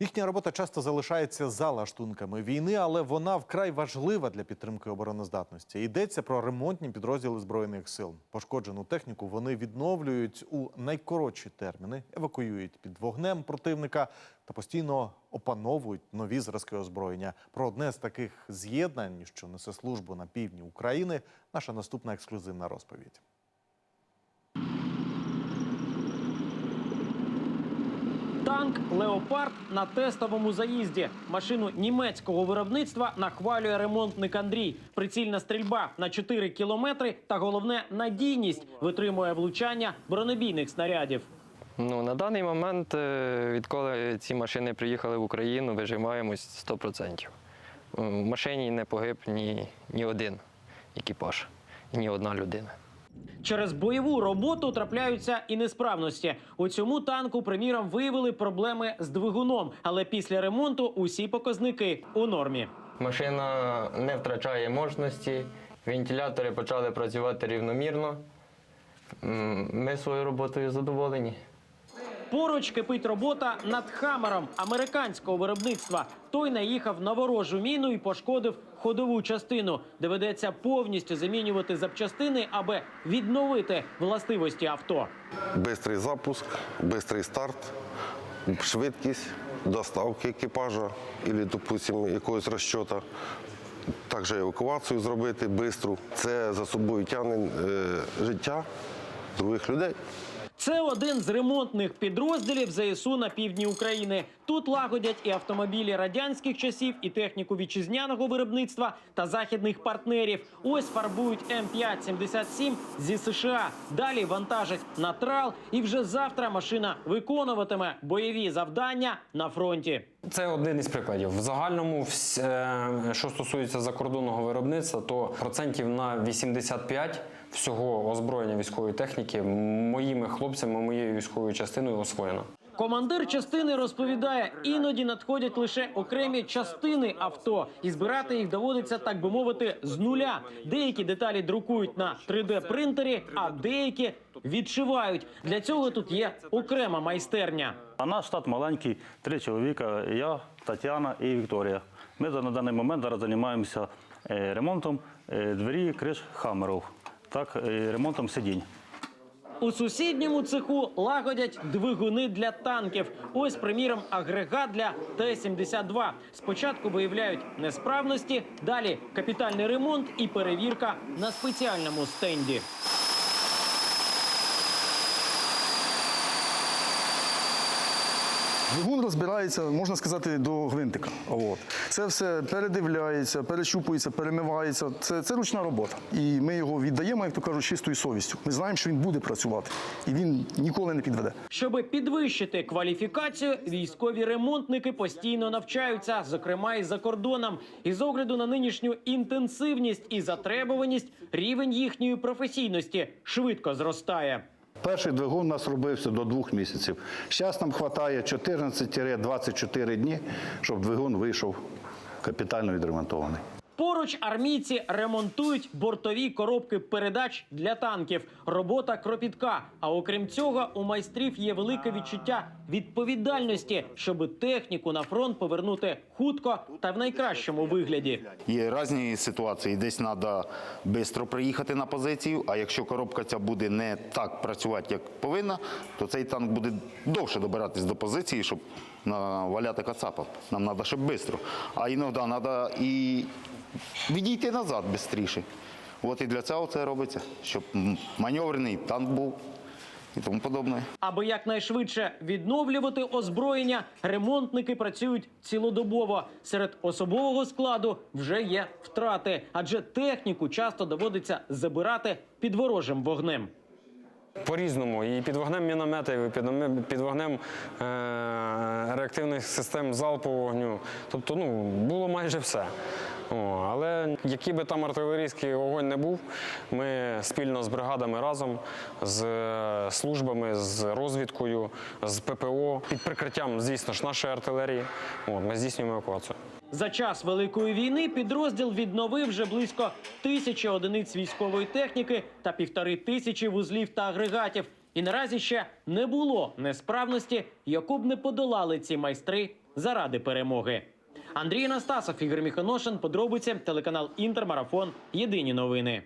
Їхня робота часто залишається за лаштунками війни, але вона вкрай важлива для підтримки обороноздатності. Йдеться про ремонтні підрозділи збройних сил. Пошкоджену техніку вони відновлюють у найкоротші терміни, евакуюють під вогнем противника та постійно опановують нові зразки озброєння. Про одне з таких з'єднань, що несе службу на півдні України, наша наступна ексклюзивна розповідь. Танк Леопард на тестовому заїзді. Машину німецького виробництва нахвалює ремонтник Андрій. Прицільна стрільба на 4 кілометри та головне надійність витримує влучання бронебійних снарядів. Ну, на даний момент, е, відколи ці машини приїхали в Україну, вижимаємось 100%. В машині не погиб ні, ні один екіпаж, ні одна людина. Через бойову роботу трапляються і несправності. У цьому танку, приміром, виявили проблеми з двигуном, але після ремонту усі показники у нормі. Машина не втрачає мощності, вентилятори почали працювати рівномірно. Ми своєю роботою задоволені. Поруч кипить робота над хамером американського виробництва. Той наїхав на ворожу міну і пошкодив ходову частину. Доведеться повністю замінювати запчастини, аби відновити властивості авто. Бистрий запуск, бистрий старт, швидкість доставки екіпажа або, допустимо, якогось розчота. Також евакуацію зробити бистру. Це за собою тягне е, життя других людей. Це один з ремонтних підрозділів ЗСУ на півдні України. Тут лагодять і автомобілі радянських часів, і техніку вітчизняного виробництва та західних партнерів. Ось фарбують М5-77 зі США. Далі вантажать на трал, і вже завтра машина виконуватиме бойові завдання на фронті. Це один із прикладів. В загальному, е, що стосується закордонного виробництва, то процентів на 85 всього озброєння військової техніки моїми хлопцями, моєю військовою частиною освоєно. Командир частини розповідає, іноді надходять лише окремі частини авто, і збирати їх доводиться, так би мовити, з нуля. Деякі деталі друкують на 3D принтері, а деякі відшивають. Для цього тут є окрема майстерня. А наш штат маленький, три чоловіка, я, Тетяна і Вікторія. Ми на даний момент зараз займаємося е, ремонтом е, двері, криш хамерів, так, е, ремонтом сидінь. У сусідньому цеху лагодять двигуни для танків. Ось, приміром, агрегат для Т-72. Спочатку виявляють несправності, далі капітальний ремонт і перевірка на спеціальному стенді. Двигун розбирається, можна сказати, до гвинтика. От. Це все передивляється, перещупується, перемивається. Це, це ручна робота. І ми його віддаємо, як то кажуть, чистою совістю. Ми знаємо, що він буде працювати, і він ніколи не підведе. Щоби підвищити кваліфікацію, військові ремонтники постійно навчаються, зокрема і за кордоном. І з огляду на нинішню інтенсивність і затребуваність, рівень їхньої професійності швидко зростає. Перший двигун у нас робився до двох місяців. Зараз нам вистачає 14-24 дні, щоб двигун вийшов капітально відремонтований. Поруч армійці ремонтують бортові коробки передач для танків. Робота кропітка. А окрім цього, у майстрів є велике відчуття відповідальності, щоб техніку на фронт повернути хутко та в найкращому вигляді. Є різні ситуації. Десь треба швидко приїхати на позицію, а якщо коробка ця буде не так працювати, як повинна, то цей танк буде довше добиратись до позиції, щоб наваляти кацапа. Нам треба, щоб швидко. А іноді треба і відійти назад швидше. От і для цього це робиться, щоб маневрений танк був і тому подобне. Аби якнайшвидше відновлювати озброєння, ремонтники працюють цілодобово. Серед особового складу вже є втрати, адже техніку часто доводиться забирати під ворожим вогнем. По-різному. І під вогнем мінометів, і під, вогнем- під вогнем е- реактивних систем залпового вогню. Тобто, ну, було майже все. О, але який би там артилерійський вогонь не був, ми спільно з бригадами разом, з е, службами, з розвідкою, з ППО, під прикриттям, звісно ж, нашої артилерії. От, ми здійснюємо евакуацію. За час великої війни підрозділ відновив вже близько тисячі одиниць військової техніки та півтори тисячі вузлів та агрегатів. І наразі ще не було несправності, яку б не подолали ці майстри заради перемоги. Андрій Настасов Ігор Міхоношин, подробиці, телеканал Інтермарафон. Єдині новини.